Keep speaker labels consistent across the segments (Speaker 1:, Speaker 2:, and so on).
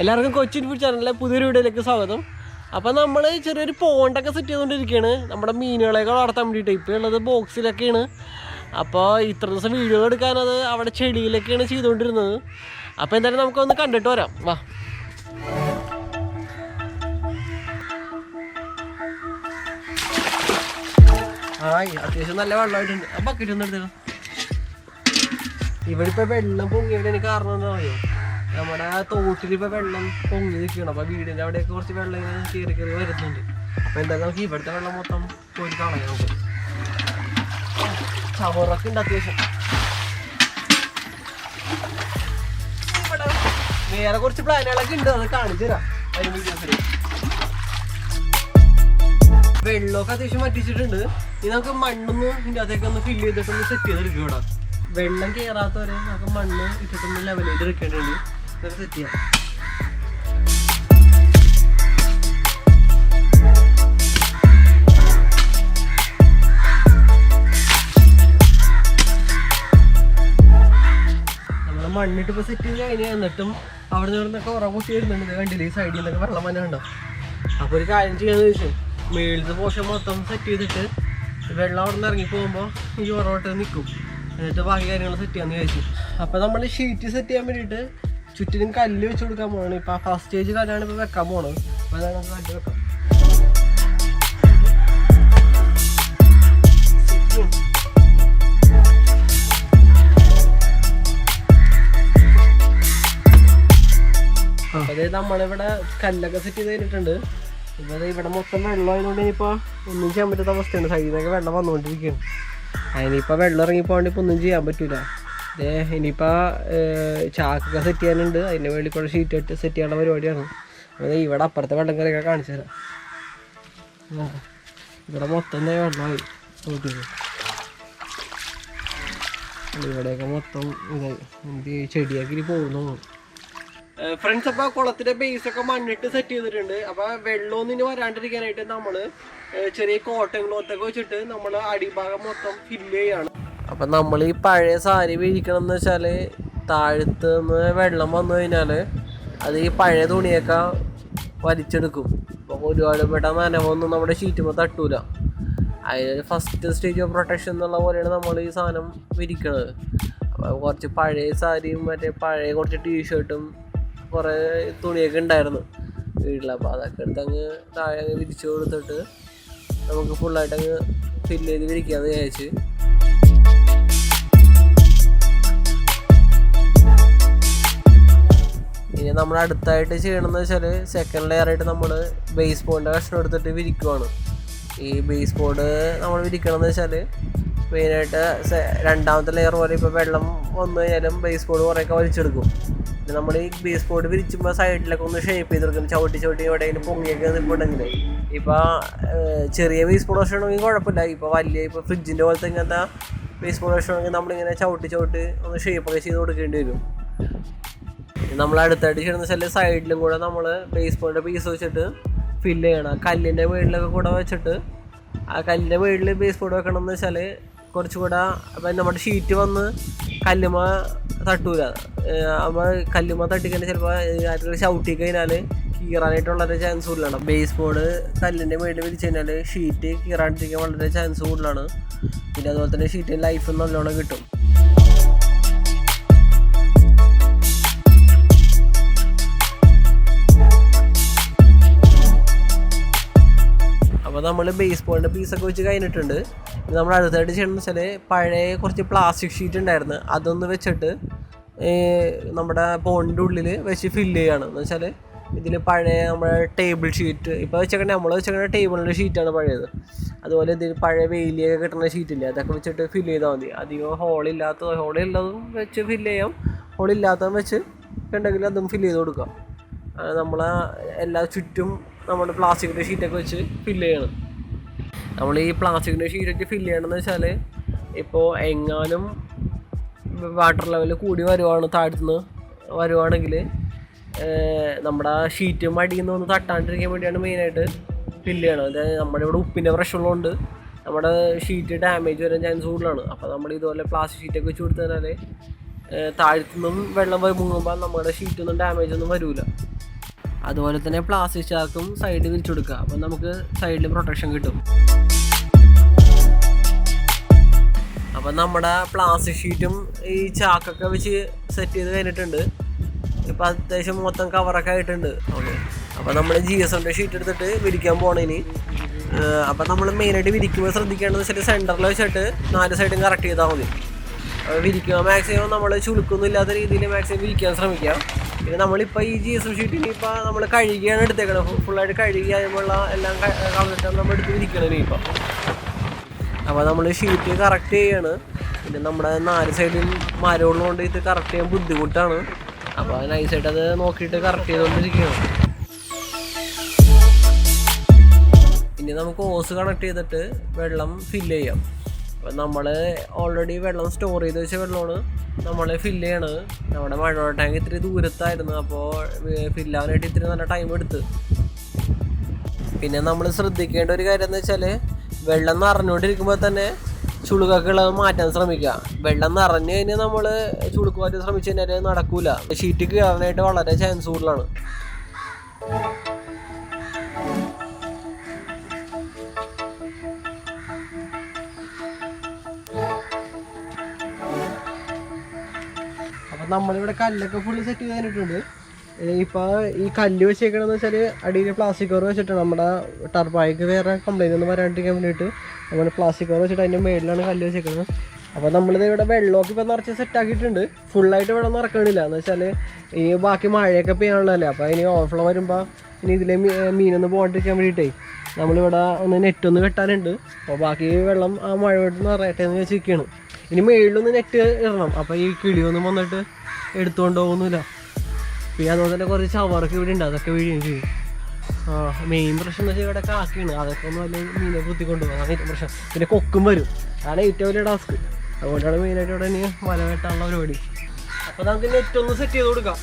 Speaker 1: എല്ലാവർക്കും കൊച്ചിൻ ഫുഡ് ചാനലിലെ പുതിയൊരു വീഡിയോയിലേക്ക് സ്വാഗതം. അപ്പോൾ നമ്മൾ ചെറിയൊരു പോണ്ടൊക്കെ സെറ്റ് ചെയ്തുകൊണ്ടിരിക്കുകയാണ് നമ്മുടെ മീനുകളെയൊക്കെ വളർത്താൻ വേണ്ടിയിട്ട്. ഇപ്പോൾ ഉള്ളത് ബോക്സിലൊക്കെയാണ് അപ്പോൾ ഇത്ര ദിവസം വീഡിയോ എടുക്കാനത് അവിടെ ചെടിയിലൊക്കെയാണ് ചെയ്തുകൊണ്ടിരുന്നത് അപ്പോൾ എന്തായാലും നമുക്കൊന്ന് കണ്ടിട്ട് വരാം. വാ. ആയി അത്യാവശ്യം നല്ല വെള്ളമായിട്ടുണ്ട്. ബക്കറ്റ് ഒന്ന് എടുത്തോ. ഇവിടെ ഇപ്പൊ വെള്ളം പൊങ്ങിയവിടെ എനിക്ക് കാരണം എന്താ അറിയോ നമ്മുടെ തോട്ടിൽ ഇപ്പൊ വെള്ളം പൊങ്ങി നിൽക്കണം അപ്പൊ വീടിന്റെ അവിടെയൊക്കെ കുറച്ച് വെള്ളം ഇങ്ങനെ കയറി കയറി വരുന്നുണ്ട്. അപ്പൊ എന്താ നമുക്ക് ഇവിടുത്തെ വെള്ളം മൊത്തം പോയി കളയാം നമുക്ക്. ചവറൊക്കെ ഉണ്ട് അത്യാവശ്യം. വേറെ കുറച്ച് പ്ലാനുകളൊക്കെ ഉണ്ട്. അത് കാണിച്ചു തരാം. വെള്ളമൊക്കെ അത്യാവശ്യം വറ്റിച്ചിട്ടുണ്ട്. ഇനി നമുക്ക് മണ്ണൊന്ന് ഇതിന്റെ അകത്തേക്ക് ഒന്ന് ഫില്ല് ചെയ്തിട്ടൊന്ന് സെറ്റ് ചെയ്തെടുക്കും ഇവിടെ. വെള്ളം കയറാത്തവരെ നമുക്ക് മണ്ണ് ഇട്ടിട്ടൊന്ന് ലെവൽ ചെയ്ത് എടുക്കേണ്ടതുണ്ട് ഇതൊക്കെ സെറ്റ് ചെയ്യാം മണ്ണിട്ട് ഇപ്പൊ സെറ്റ് ചെയ്ത് കഴിഞ്ഞാൽ എന്നിട്ടും അവിടെ നിന്നൊക്കെ ഉറ പൊട്ടി വരുന്നുണ്ട് കണ്ടില്ലേ? ഈ സൈഡിൽ നിന്നൊക്കെ വെള്ളം വന്നെ കണ്ടോ? അപ്പൊ ഒരു കാര്യം ചെയ്യാന്ന് ചോദിച്ചു. മേളിലത്തെ പോഷൻ മൊത്തം സെറ്റ് ചെയ്തിട്ട് വെള്ളം അവിടെ നിന്ന് ഇറങ്ങി പോകുമ്പോൾ ഈ ഉറവട്ട് നിൽക്കും എന്നിട്ട് ബാക്കി കാര്യങ്ങൾ സെറ്റ് ചെയ്യാന്ന് ചോദിച്ചു. അപ്പൊ നമ്മൾ ഷീറ്റ് സെറ്റ് ചെയ്യാൻ വേണ്ടിയിട്ട് ചുറ്റിനും കല്ല് വെച്ച് കൊടുക്കാൻ പോകണം ഇപ്പൊ ഫസ്റ്റ് സ്റ്റേജ് കല്ലാണ് ഇപ്പൊ വെക്കാൻ പോണത്. അപ്പൊ അതാണ് നമുക്ക് കല്ല് വെക്കാം. അതായത് നമ്മളിവിടെ കല്ലൊക്കെ സെറ്റ് ചെയ്ത് കഴിഞ്ഞിട്ടുണ്ട്. ഇപ്പൊ ഇവിടെ മൊത്തം വെള്ളം ആയതുകൊണ്ട് ഇനിയിപ്പോ ഒന്നും ചെയ്യാൻ പറ്റാത്ത അവസ്ഥയാണ്. സൈഡിൽ നിന്നൊക്കെ വെള്ളം വന്നുകൊണ്ടിരിക്കുകയാണ്. അതിനിപ്പോ വെള്ളം ഇറങ്ങി ഇറങ്ങിപ്പോണ്ട് ഇപ്പൊ ഒന്നും ചെയ്യാൻ പറ്റൂല. ഏ ഇനിയിപ്പോ ഏർ, ചാക്കൊക്കെ സെറ്റ് ചെയ്യാനുണ്ട്. അതിന് വേണ്ടി കൂടെ ഷീറ്റ് ഇട്ട് സെറ്റ് ചെയ്യാനുള്ള പരിപാടിയാണ്. അത് ഇവിടെ അപ്പുറത്തെ വെള്ളം കറിയൊക്കെ കാണിച്ചു തരാം. ഇവിടെ മൊത്തം വെള്ളമായി. ഇവിടെയൊക്കെ മൊത്തം ഇതായി. എന്ത് ചെടിയാക്കി ഇനി പോകുന്നു. ഫ്രണ്ട്സ് അപ്പൊ കുളത്തിന്റെ ബേസ് ഒക്കെ മണ്ണിട്ട് സെറ്റ് ചെയ്തിട്ടുണ്ട്. അപ്പൊ വെള്ളമൊന്നും ഇനി വരാണ്ടിരിക്കാനായിട്ട് നമ്മൾ ചെറിയ കോട്ടൺ ക്ലോത്ത് ഒക്കെ വെച്ചിട്ട് നമ്മൾ അടിഭാഗം മൊത്തം ഫില്ല് ചെയ്യാണ് അപ്പൊ നമ്മൾ ഈ പഴയ സാരി വിരിക്കണം എന്ന് വെച്ചാൽ താഴത്ത് നിന്ന് വെള്ളം വന്നു കഴിഞ്ഞാൽ അത് ഈ പഴയ തുണിയൊക്കെ വലിച്ചെടുക്കും. അപ്പൊ ഒരുപാട് പെട്ട നനവൊന്നും നമ്മുടെ ഷീറ്റുമ്പോൾ തട്ടൂല. അതിന് ഫസ്റ്റ് സ്റ്റേജ് ഓഫ് പ്രൊട്ടക്ഷൻ എന്നുള്ള പോലെയാണ് നമ്മൾ ഈ സാധനം വിരിക്കണത്. അപ്പോൾ കുറച്ച് പഴയ സാരിയും മറ്റേ പഴയ കുറച്ച് ടീഷർട്ടും കുറേ തുണിയൊക്കെ ഉണ്ടായിരുന്നു വീട്ടിൽ അപ്പോൾ അതൊക്കെ എടുത്ത് അങ്ങ് താഴെ അങ്ങ് വിരിച്ചു കൊടുത്തിട്ട് നമുക്ക് ഫുള്ളായിട്ട് അങ്ങ് ഫില്ല് ചെയ്ത് വിരിക്കാമെന്ന് വിചാരിച്ച് ഇനി നമ്മൾ അടുത്തായിട്ട് ചെയ്യണമെന്ന് വെച്ചാൽ സെക്കൻഡ് ലെയർ ആയിട്ട് നമ്മൾ ബേസ് ബോർഡിന്റെ കഷ്ണം എടുത്തിട്ട് വിരിക്കുവാണ്. ഈ ബേസ് ബോർഡ് നമ്മൾ വിരിക്കണമെന്ന് വെച്ചാൽ മെയിനായിട്ട് രണ്ടാമത്തെ ലെയർ പോലെ ഇപ്പോൾ വെള്ളം വന്നു കഴിഞ്ഞാലും ബേസ് ബോർഡ് കുറേയൊക്കെ വലിച്ചെടുക്കും. പിന്നെ നമ്മൾ ഈ ബേസ് ബോർഡ് വിരിച്ചുമ്പോൾ സൈഡിലൊക്കെ ഒന്ന് ഷേപ്പ് ചെയ്ത് കൊടുക്കും ചവിട്ടി ചവിട്ടി എവിടെയെങ്കിലും പൊങ്ങിയൊക്കെ നിൽപ്പുണ്ടെങ്കിൽ ഇപ്പോൾ ചെറിയ ബേസ് ബോർഡ് വശമാണെങ്കിൽ കുഴപ്പമില്ല. ഇപ്പോൾ വലിയ ഇപ്പോൾ ഫ്രിഡ്ജിന്റെ പോലത്തെ ഇങ്ങനത്തെ ബേസ് ബോർഡ് വശമാണെങ്കിൽ നമ്മളിങ്ങനെ ചവിട്ടി ചവിട്ടി ഒന്ന് ഷേപ്പൊക്കെ ചെയ്ത് കൊടുക്കേണ്ടി വരും. നമ്മൾ അടുത്തായിട്ട് ചെയ്യുന്ന ചില സൈഡിലും കൂടെ നമ്മൾ ബേസ് പോയിന്റെ പീസ് വെച്ചിട്ട് ഫില്ല് ചെയ്യണം. കല്ലിന്റെ വീടിലൊക്കെ കൂടെ വെച്ചിട്ട് ആ കല്ലിന്റെ മുകളിൽ ബേസ് ബോർഡ് വെക്കണം എന്ന് വെച്ചാൽ കുറച്ചുകൂടെ അപ്പം നമ്മുടെ ഷീറ്റ് വന്ന് കല്ലുമ തട്ടൂല. അപ്പോൾ കല്ലുമ തട്ടിക്കഴിഞ്ഞാൽ ചിലപ്പോൾ ആരെങ്കിലും ഷൗട്ടി കഴിഞ്ഞാൽ കീറാനായിട്ട് വളരെ ചാൻസ് കൂടുതലാണ്. ബേസ് ബോർഡ് കല്ലിന്റെ മുകളിൽ വിരിച്ചു കഴിഞ്ഞാൽ ഷീറ്റ് കീറാണ്ടിരിക്കാൻ വളരെ ചാൻസ് കൂടുതലാണ്. പിന്നെ അതുപോലെ തന്നെ ഷീറ്റിന് ലൈഫ് നല്ലോണം കിട്ടും. നമ്മൾ ബേസ് ബോളിന്റെ പീസൊക്കെ വെച്ച് കഴിഞ്ഞിട്ടുണ്ട്. നമ്മൾ അടുത്തായിട്ട് ചെയ്യണമെന്ന് വെച്ചാൽ പഴയ കുറച്ച് പ്ലാസ്റ്റിക് ഷീറ്റ് ഉണ്ടായിരുന്നു. അതൊന്ന് വെച്ചിട്ട് നമ്മുടെ പോണിന്റെ ഉള്ളിൽ വെച്ച് ഫില്ല് ചെയ്യണം. എന്ന് വെച്ചാൽ ഇതിൽ പഴയ നമ്മുടെ ടേബിൾ ഷീറ്റ് ഇപ്പോൾ വെച്ചേക്കണേ നമ്മൾ വെച്ചേക്കണ ടേബിളിന്റെ ഷീറ്റാണ് പഴയത്. അതുപോലെ ഇതിൽ പഴയ വെയിലിയൊക്കെ കിട്ടുന്ന ഷീറ്റില്ലേ അതൊക്കെ വെച്ചിട്ട് ഫില്ല് ചെയ്താൽ മതി. അധികം ഹോളില്ലാത്ത ഹോളില്ലാതും വെച്ച് ഫില്ല് ചെയ്യാം. ഹോളില്ലാത്തതും വെച്ച് ഉണ്ടെങ്കിൽ അതും ഫില്ല് ചെയ്ത് കൊടുക്കാം. നമ്മൾ എല്ലാ ചുറ്റും നമ്മൾ പ്ലാസ്റ്റിക്കിന്റെ ഷീറ്റൊക്കെ വെച്ച് ഫില്ല് ചെയ്യണം. നമ്മൾ ഈ പ്ലാസ്റ്റിക്കിന്റെ ഷീറ്റൊക്കെ ഫില്ല് ചെയ്യണമെന്ന് വെച്ചാൽ ഇപ്പോൾ എങ്ങാനും വാട്ടർ ലെവൽ കൂടി വരുവാണ് താഴ്ത്തുനിന്ന് വരുവാണെങ്കിൽ നമ്മുടെ ഷീറ്റും അടിയിൽ നിന്ന് ഒന്ന് തട്ടാണ്ടിരിക്കാൻ വേണ്ടിയാണ് മെയിനായിട്ട് ഫില്ല് ചെയ്യണം അതായത് നമ്മുടെ ഇവിടെ ഉപ്പിന്റെ പ്രശ്നമുള്ളതുകൊണ്ട് നമ്മുടെ ഷീറ്റ് ഡാമേജ് വരാൻ ചാൻസ് കൂടുതലാണ്. അപ്പോൾ നമ്മൾ ഇതുപോലെ പ്ലാസ്റ്റിക് ഷീറ്റൊക്കെ വെച്ച് കൊടുത്തു കഴിഞ്ഞാൽ താഴ്ത്തുനിന്നും വെള്ളം മുങ്ങുമ്പോൾ നമ്മുടെ ഷീറ്റൊന്നും ഡാമേജ് ഒന്നും വരില്ല അതുപോലെ തന്നെ പ്ലാസ്റ്റിക് ചാക്കും സൈഡിൽ വിരിച്ചു കൊടുക്കുക. അപ്പം നമുക്ക് സൈഡിൽ പ്രൊട്ടക്ഷൻ കിട്ടും. അപ്പം നമ്മുടെ പ്ലാസ്റ്റിക് ഷീറ്റും ഈ ചാക്കൊക്കെ വെച്ച് സെറ്റ് ചെയ്ത് കഴിഞ്ഞിട്ടുണ്ട്. ഇപ്പം അത്യാവശ്യം മൊത്തം കവറൊക്കെ ആയിട്ടുണ്ട്. ഓക്കെ അപ്പം നമ്മൾ ജി എസ് എമ്മിന്റെ ഷീറ്റ് എടുത്തിട്ട് വിരിക്കാൻ പോണേനി അപ്പം നമ്മൾ മെയിനായിട്ട് വിരിക്കുമ്പോൾ ശ്രദ്ധിക്കേണ്ടത് വെച്ചാൽ സെന്ററിൽ വെച്ചിട്ട് നാല് സൈഡും കറക്റ്റ് ചെയ്താൽ മതി. വിരിക്കുക. മാക്സിമം നമ്മൾ ചുളുക്കൊന്നും ഇല്ലാത്ത രീതിയിൽ മാക്സിമം വിരിക്കാൻ ശ്രമിക്കാം പിന്നെ നമ്മളിപ്പോൾ ഈ ജി എസ് എം ഷീറ്റിന് ഇപ്പോൾ നമ്മൾ കഴുകിയാണ് എടുത്തേക്കണത് ഫുള്ളായിട്ട് കഴുകി അതിനുള്ള എല്ലാം കളഞ്ഞിട്ടാണ് നമ്മൾ എടുത്ത് വിരിക്കണം ഇപ്പം അപ്പോൾ നമ്മൾ ഷീറ്റ് കറക്റ്റ് ചെയ്യാണ്. പിന്നെ നമ്മുടെ നാല് സൈഡിൽ മരമുള്ളതുകൊണ്ട് ഇത് കറക്റ്റ് ചെയ്യാൻ ബുദ്ധിമുട്ടാണ്. അപ്പോൾ നൈസായിട്ട് അത് നോക്കിയിട്ട് കറക്റ്റ് ചെയ്തുകൊണ്ടിരിക്കുകയാണ് ഇനി നമുക്ക് ഓസ് കണക്ട് ചെയ്തിട്ട് വെള്ളം ഫില്ല് ചെയ്യാം. അപ്പം നമ്മൾ ഓൾറെഡി വെള്ളം സ്റ്റോർ ചെയ്ത് വെച്ച വെള്ളമാണ് നമ്മൾ ഫില്ല് ചെയ്യണത്. നമ്മുടെ മഴവെള്ള ടാങ്ക് ഇത്തിരി ദൂരത്തായിരുന്നു അപ്പോൾ ഫില്ലാവാനായിട്ട് ഇത്തിരി നല്ല ടൈം എടുത്ത്. പിന്നെ നമ്മൾ ശ്രദ്ധിക്കേണ്ട ഒരു കാര്യം എന്ന് വെച്ചാൽ വെള്ളം നിറഞ്ഞുകൊണ്ടിരിക്കുമ്പോൾ തന്നെ ചുളുകൊക്കെ മാറ്റാൻ ശ്രമിക്കുക. വെള്ളം നിറഞ്ഞു കഴിഞ്ഞാൽ നമ്മൾ ചുളുക്ക് മാറ്റാൻ ശ്രമിച്ചു കഴിഞ്ഞാൽ നടക്കൂല. ഷീറ്റ് കയറാനായിട്ട് വളരെ ചാൻസ് കൂടുതലാണ്. നമ്മളിവിടെ കല്ലൊക്കെ ഫുള്ള് സെറ്റ് ചെയ്ത് കഴിഞ്ഞിട്ടുണ്ട്. ഇപ്പോൾ ഈ കല്ല് വെച്ചേക്കണമെന്ന് വെച്ചാൽ അടിയിൽ പ്ലാസ്റ്റിക് കവർ വെച്ചിട്ടാണ് നമ്മുടെ ടർപ്പായിക്ക് വേറെ കംപ്ലൈന്റ് ഒന്നും വരാണ്ടിരിക്കാൻ വേണ്ടിയിട്ട് നമ്മൾ പ്ലാസ്റ്റിക് കവർ വെച്ചിട്ട് അതിന്റെ മേളിലാണ് കല്ല് വെച്ചേക്കുന്നത് അപ്പോൾ നമ്മളിത് ഇവിടെ വെള്ളമൊക്കെ ഇപ്പോൾ നിറച്ച് സെറ്റാക്കിയിട്ടുണ്ട് ഫുള്ളായിട്ട് വെള്ളം നിറക്കണില്ല എന്ന് വെച്ചാൽ ഈ ബാക്കി മഴയൊക്കെ പെയ്യാനുള്ളതല്ലേ? അപ്പോൾ ഇനി ഓവർഫ്ലോ വരുമ്പോൾ ഇനി ഇതിലെ മീനൊന്നും പോകാണ്ടിരിക്കാൻ വേണ്ടിയിട്ടേ നമ്മളിവിടെ ഒന്ന് നെറ്റൊന്ന് കെട്ടാനുണ്ട്. അപ്പോൾ ബാക്കി വെള്ളം ആ മഴ വെള്ളം നിറയട്ടെ എന്ന് വെച്ചിരിക്കുകയാണ് ഇനി മേളിലൊന്ന് നെറ്റ് ഇടണം. അപ്പോൾ ഈ കിളിയൊന്നും വന്നിട്ട് എടുത്തുകൊണ്ട് പോകുന്നില്ല. പിന്നെ അതുപോലെ തന്നെ കുറച്ച് ചവറൊക്കെ ഇവിടെ ഉണ്ട് അതൊക്കെ വീഴുകയും ചെയ്യും. ആ മെയിൻ പ്രശ്നം എന്ന് വെച്ചാൽ ഇവിടെ കാക്കയാണ്. അതൊക്കെ ഒന്ന് വലിയ മീനെ കുത്തിക്കൊണ്ട് പോകും. അതാണ് ഏറ്റവും പ്രശ്നം. പിന്നെ കൊക്കും വരും. അതാണ് ഏറ്റവും വലിയ ടാസ്ക് അതുകൊണ്ടാണ് മെയിനായിട്ട് ഇവിടെ ഇനി വല വെട്ടാനുള്ള പരിപാടി. അപ്പോൾ നമുക്ക് നെറ്റ് ഒന്ന് സെറ്റ് ചെയ്ത് കൊടുക്കാം.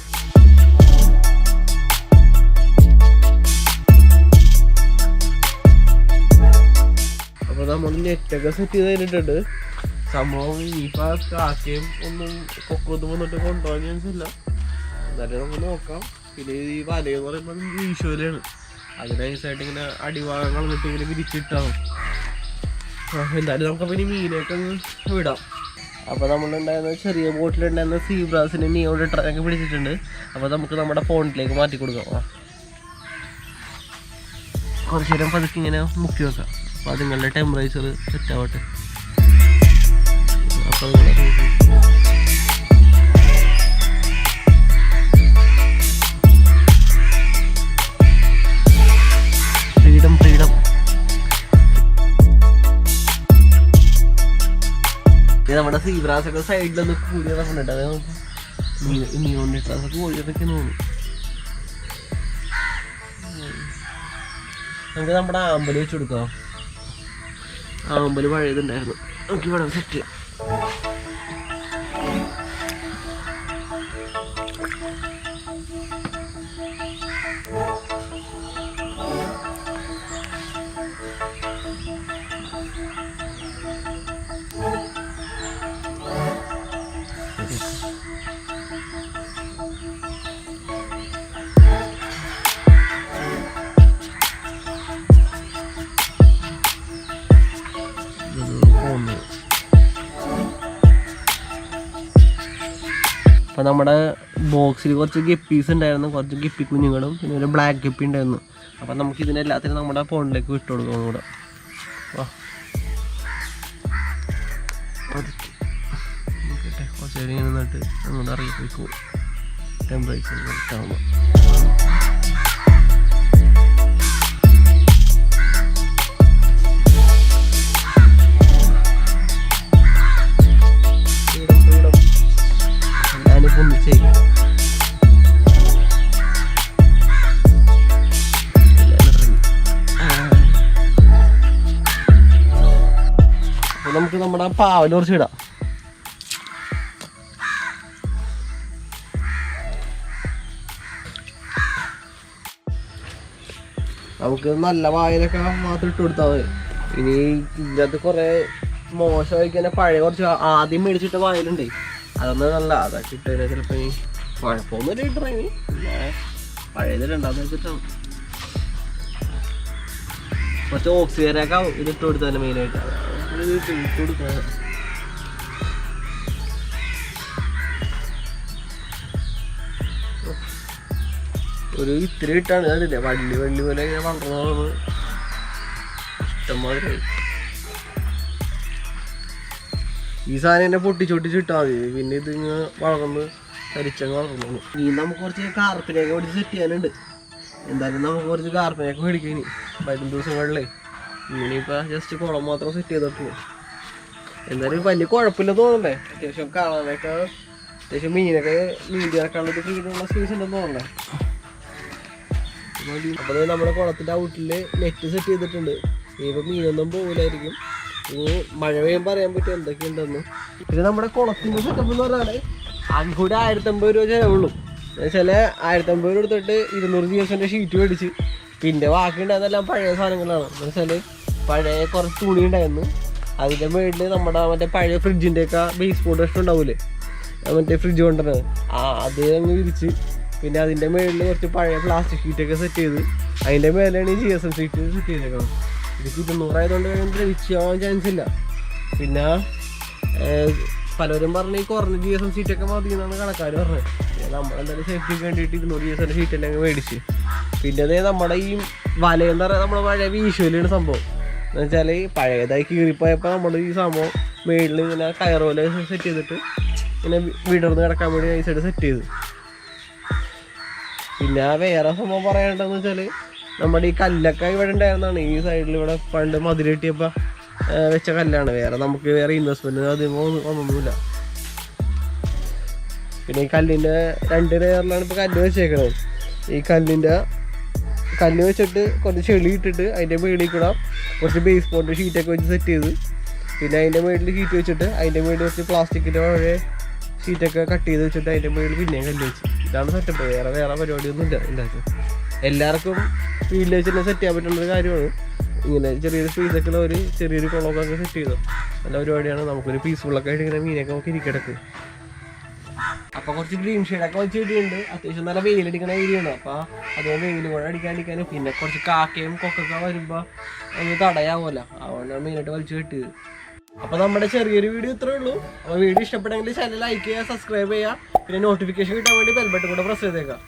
Speaker 1: അപ്പോൾ നമ്മൾ നെറ്റൊക്കെ സെറ്റ് ചെയ്ത് കഴിഞ്ഞിട്ടുണ്ട്. സംഭവം ഇനിയിപ്പോൾ കാക്കയും ഒന്നും കൊക്കൊന്നും വന്നിട്ട് കൊണ്ടുപോകാൻ ചാൻസ് ഇല്ല. എന്നാലും നമുക്ക് നോക്കാം. പിന്നെ ഈ വലയെന്ന് പറയുമ്പോൾ മീശോയിലാണ്. അതിനനുസരിച്ചായിട്ട് ഇങ്ങനെ അടിഭാഗങ്ങൾ കളഞ്ഞിട്ട് ഇങ്ങനെ വിരിച്ചിട്ടാണ്. ആ, എന്തായാലും നമുക്ക് പിന്നെ മീനൊക്കെ വിടാം. അപ്പോൾ നമ്മളുണ്ടായിരുന്ന ചെറിയ ബോട്ടിലുണ്ടായിരുന്ന സീബ്രാസിന് നിയോൺ ട്രാക്ക് പിടിച്ചിട്ടുണ്ട്. അപ്പോൾ നമുക്ക് നമ്മുടെ ഫോണിലേക്ക് മാറ്റി കൊടുക്കാം. ആ. കുറച്ച് നേരം പതുക്കെ ഇങ്ങനെ മുക്കി വെക്കാം. അപ്പോൾ അതുങ്ങളുടെ ടെമ്പറേച്ചർ സെറ്റ് ആവട്ടെ നമ്മുടെ സീബ്രാസൊക്കെ സൈഡിലൊന്ന് കൂടി നടക്കുന്നുണ്ട് അത് നമുക്ക് ഇറക്കി തോന്നുന്നു നമുക്ക് നമ്മുടെ ആമ്പൽ വെച്ച് കൊടുക്കാം. ആമ്പൽ പഴയതുണ്ടായിരുന്നു. നമുക്ക് ഇവിടെ സെറ്റ് Bye. അപ്പോൾ നമ്മുടെ ബോക്സിൽ കുറച്ച് ഗപ്പീസ് ഉണ്ടായിരുന്നു കുറച്ച് ഗപ്പി കുഞ്ഞുങ്ങളും പിന്നെ ഒരു ബ്ലാക്ക് ഗപ്പി ഉണ്ടായിരുന്നു. അപ്പോൾ നമുക്ക് ഇതിനെല്ലാത്തിനും നമ്മുടെ ഫോണിലേക്ക് വിട്ടു കൊടുക്കണം കൂടെ കുറച്ച് ഇങ്ങനെ നിന്നിട്ട് നമ്മുടെ അറിയിപ്പിക്കും ടെമ്പറേച്ചർ കറക്റ്റാകുമ്പോൾ ഒന്നിച്ച് അപ്പോൾ നമുക്ക് നമ്മുടെ പാവൽ കുറച്ച് ഇടാം നമുക്ക് നല്ല വായനൊക്കെ മാത്രം ഇട്ട് കൊടുത്താൽ മതി. ഇനി ഇതിനകത്ത് കുറേ മോശമായി കഴിഞ്ഞാൽ പഴയ കുറച്ച് ആദ്യം മേടിച്ചിട്ട വായലുണ്ടേ അതൊന്നും നല്ല അതൊക്കെ ഇട്ട് കഴിഞ്ഞാൽ ചിലപ്പോൾ ഈ കുഴപ്പമൊന്നുമില്ല ഒരു പിന്നെ ഇനി രണ്ടാമത് വെച്ചിട്ടാണ് കുറച്ച് ഓക്സിജനൊക്കെ ഇത് ഇട്ട് കൊടുത്താൽ മെയിനായിട്ട് ഇട്ട് കൊടുക്കാൻ ഒരു ഇത്തിരി ഇട്ടാണ് അതില്ലേ വള്ളി വള്ളി പോലെ ഇങ്ങനെ വളർന്നു ഇഷ്ടംമാതിരി ഈ സാധനം എന്നെ പൊട്ടിച്ചൊട്ടിച്ചിട്ടാ മതി. പിന്നെ ഇത് ഇങ്ങനെ വളർന്ന് കരിച്ചങ്ങ് വളർന്നു. ഇനി നമുക്ക് കുറച്ച് കാർപ്പിനൊക്കെ പിടിച്ച് സെറ്റ് ചെയ്യാനുണ്ട്. എന്തായാലും നമുക്ക് കുറച്ച് കാർപ്പിനൊക്കെ മേടിക്കാം ഇനി. വരും ദിവസങ്ങളിലേ. ഇനിയിപ്പോൾ ജസ്റ്റ് കുളം മാത്രം സെറ്റ് ചെയ്തിട്ടു എന്തായാലും വലിയ കുഴപ്പമില്ല തോന്നണ്ടേ? അത്യാവശ്യം കാണാനൊക്കെ അത്യാവശ്യം മീനൊക്കെ മീന്റെ ഇറക്കാനുള്ള ഫ്രീഡുള്ള സ്പേസ് ഉണ്ടെന്ന് തോന്നണ്ടേ? അപ്പോൾ നമ്മുടെ കുളത്തിന്റെ ഔട്ടിൽ നെറ്റ് സെറ്റ് ചെയ്തിട്ടുണ്ട്. ഇനിയിപ്പോൾ മീനൊന്നും പോകില്ലായിരിക്കും മഴ പെയ്യുമ്പോൾ അറിയാൻ പറ്റും എന്തൊക്കെയുണ്ടെന്ന്. പിന്നെ നമ്മുടെ കുളത്തിന്റെ സെറ്റപ്പ് എന്ന് പറഞ്ഞാൽ ആകെക്കൂടി ആയിരത്തമ്പത് രൂപ ചിലവുള്ളൂ. എന്നുവെച്ചാൽ ആയിരത്തമ്പത് രൂപ എടുത്തിട്ട് ഇരുന്നൂറ് ദിവസത്തിന്റെ ഷീറ്റ് മേടിച്ച് പിന്നെ ബാക്കിയുണ്ടായതെല്ലാം പഴയ സാധനങ്ങളാണ്. എന്നുവെച്ചാൽ പഴയ കുറച്ച് തുണി ഉണ്ടായിരുന്നു. അതിന്റെ മുകളിൽ നമ്മുടെ മറ്റേ പഴയ ഫ്രിഡ്ജിന്റെ ഒക്കെ ബേസ് ബോർഡ് ഇഷ്ടം ഉണ്ടാവൂലേ? മറ്റേ ഫ്രിഡ്ജ് കൊണ്ടുവരുന്നത് ആ അത് അങ്ങ് വിരിച്ച് പിന്നെ അതിന്റെ മുകളിൽ കുറച്ച് പഴയ പ്ലാസ്റ്റിക് ഷീറ്റൊക്കെ സെറ്റ് ചെയ്ത് അതിന്റെ മേലെയാണ് ഈ G S M sheet set ചെയ്തേക്കണം ഇത് ഇരുന്നൂറായതുകൊണ്ട് ദ്രവിച്ചാവാൻ ചാൻസ് ഇല്ല. പിന്നെ പലരും പറഞ്ഞ് ഈ കുറഞ്ഞ ജി എസ് എം സീറ്റൊക്കെ മതി എന്നാണ് കണക്കാർ പറഞ്ഞത്. നമ്മളെന്തായാലും സേഫ്റ്റിക്ക് വേണ്ടിയിട്ട് ഇരുന്നൂറ് ജി എസ് എം സീറ്റ് അങ്ങ് മേടിച്ച്. പിന്നെ അതേ നമ്മുടെ ഈ വലയെന്ന് പറയുന്നത് നമ്മുടെ പഴയ വീശുവലാണ് സംഭവം. എന്ന് വെച്ചാൽ പഴയതായി കീറിപ്പോയപ്പോൾ നമ്മൾ ഈ സംഭവം മേളിൽ ഇങ്ങനെ കയർ പോലെ സെറ്റ് ചെയ്തിട്ട് ഇങ്ങനെ വിടർന്ന് കിടക്കാൻ വേണ്ടി സൈഡ് സെറ്റ് ചെയ്തു. പിന്നെ വേറെ സംഭവം പറയേണ്ടതെന്ന് വെച്ചാൽ നമ്മുടെ ഈ കല്ലൊക്കെ ഇവിടെ ഉണ്ടായിരുന്നതാണ്. ഈ സൈഡിൽ ഇവിടെ പണ്ട് മതിൽ കിട്ടിയപ്പോൾ വെച്ച കല്ലാണ്. വേറെ നമുക്ക് വേറെ ഇൻവെസ്റ്റ്മെന്റ് അധികം ഒന്നും ഒന്നൊന്നുമില്ല പിന്നെ ഈ കല്ലിന്റെ രണ്ട് ലെയറിലാണ് ഇപ്പോൾ കല്ല് വെച്ചേക്കണത്. ഈ കല്ലിന്റെ കല്ല് വെച്ചിട്ട് കുറച്ച് ചെളി ഇട്ടിട്ട് അതിന്റെ മേളിൽ കൂടെ കുറച്ച് ബേസ് പോട്ട് ഷീറ്റൊക്കെ വെച്ച് സെറ്റ് ചെയ്ത് പിന്നെ അതിന്റെ മേളിൽ ഷീറ്റ് വെച്ചിട്ട് അതിന്റെ മേളിൽ കുറച്ച് പ്ലാസ്റ്റിക്കിന്റെ പഴയ ഷീറ്റൊക്കെ കട്ട് ചെയ്ത് വെച്ചിട്ട് അതിന്റെ മേളിൽ പിന്നെയും കല്ല് വെച്ച്. ഇതാണ് സെറ്റപ്പ് വേറെ വേറെ പരിപാടിയൊന്നും ഇല്ല ഇതിനകത്ത്. എല്ലാവർക്കും വില്ലേജിൽ തന്നെ സെറ്റ് ചെയ്യാൻ പറ്റുന്ന ഒരു കാര്യമാണ്. ഇങ്ങനെ ചെറിയൊരു സ്പേസൊക്കെ ഉള്ള ഒരു ചെറിയൊരു കുളമൊക്കെ സെറ്റ് ചെയ്തു. നല്ല പരിപാടിയാണ്. നമുക്കൊരു പീസ്ഫുള്ളൊക്കെ ആയിട്ട് ഇങ്ങനെ മീനൊക്കെ നമുക്ക് ഇരിക്കിടക്ക്. അപ്പൊ കുറച്ച് ഗ്രീൻ ഷെയ്ഡൊക്കെ വെച്ച് കിട്ടിയിട്ടുണ്ട് അത്യാവശ്യം നല്ല വെയിലടിക്കണ ഏരിയയാണ് അപ്പൊ അതുകൊണ്ട് വെയിൽ കൂടെ അടിക്കാണ്ടിരിക്കാനും. പിന്നെ കുറച്ച് കാക്കയും കൊക്കൊക്കെ വരുമ്പോൾ ഒന്ന് തടയാവുമല്ലോ. അതുകൊണ്ടാണ് മെയിനായിട്ട് വലിച്ചു കെട്ടിയത്. അപ്പൊ നമ്മുടെ ചെറിയൊരു വീഡിയോ ഇത്രേ ഉള്ളൂ. അപ്പൊ വീഡിയോ ഇഷ്ടപ്പെട്ടെങ്കിൽ ചാനൽ ലൈക്ക് ചെയ്യുക സബ്സ്ക്രൈബ് ചെയ്യുക. പിന്നെ നോട്ടിഫിക്കേഷൻ കിട്ടാൻ വേണ്ടി ബെൽബട്ടൺ കൂടെ പ്രസ് ചെയ്തേക്കാം